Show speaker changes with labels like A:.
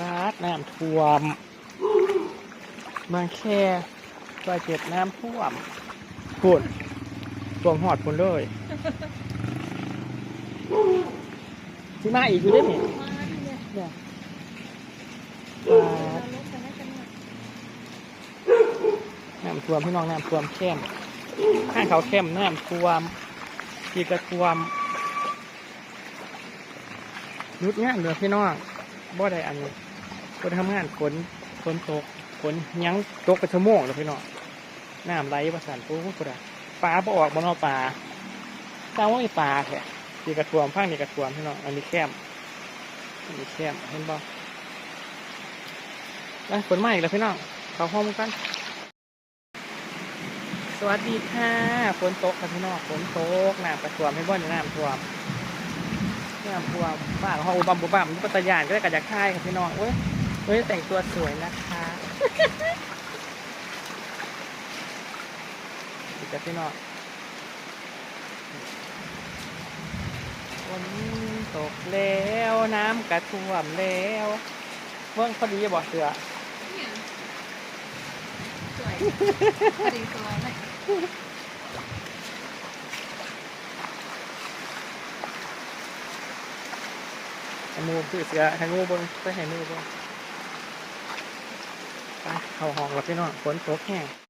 A: รัดน้ำท่วมบางแค่บาดเจ็บน้ำท่วมปุ่นท่วมหอดปุ่นเลยที่มาอีกอยู่ได้ไหม
B: เนี่ย
A: เนี่ย
B: เรา
A: รัด
B: ลบกันให้กันหน่อย
A: น้ำท่วมพี่น้องน้ำท่วมเข้มข้างเขาเข้มน้ำท่วมทีกระท่วมยุดงานเลยพี่น้องบ่ได้อันนี้ คนทำงานฝนฝนตกฝนยังตกกระชั่วโมงเลยพี่น้องน้ำไหลประสานปูปูดาปลาบ่ออกบนเอาปลาแต่ว่ามีปลาแค่ทีกระท่วมข้างนี้กระท่วมพี่น้องอันนี้เข้มอันนี้เข้มเห็นบ่ไปฝนมาอีกแล้วพี่น้องเขาห้องกัน สวัสดีค่ะฝนตกค่ะพี่น้องฝนตกน้ำกระท่วมให้บ่อนน้ำท่วมน้ำท่วมบ้านห้องอุบัมบุบัมปัตตายานก็ได้กระจากค่ายค่ะพี่น้องเว้ย เว้ยแต่งตัวสวยนะคะดีจ้ะพี่นองฝนตกแล้วน้ำกระท่วมแล้วเมื่อพอดีบอกเสือ
B: เนี่ยสวยพอดีสวยเลย
A: ให้หมูคือเสือให้งูบนไปให้มูบน เข้าห้องแล้วพี่น้องฝนตกแห้ง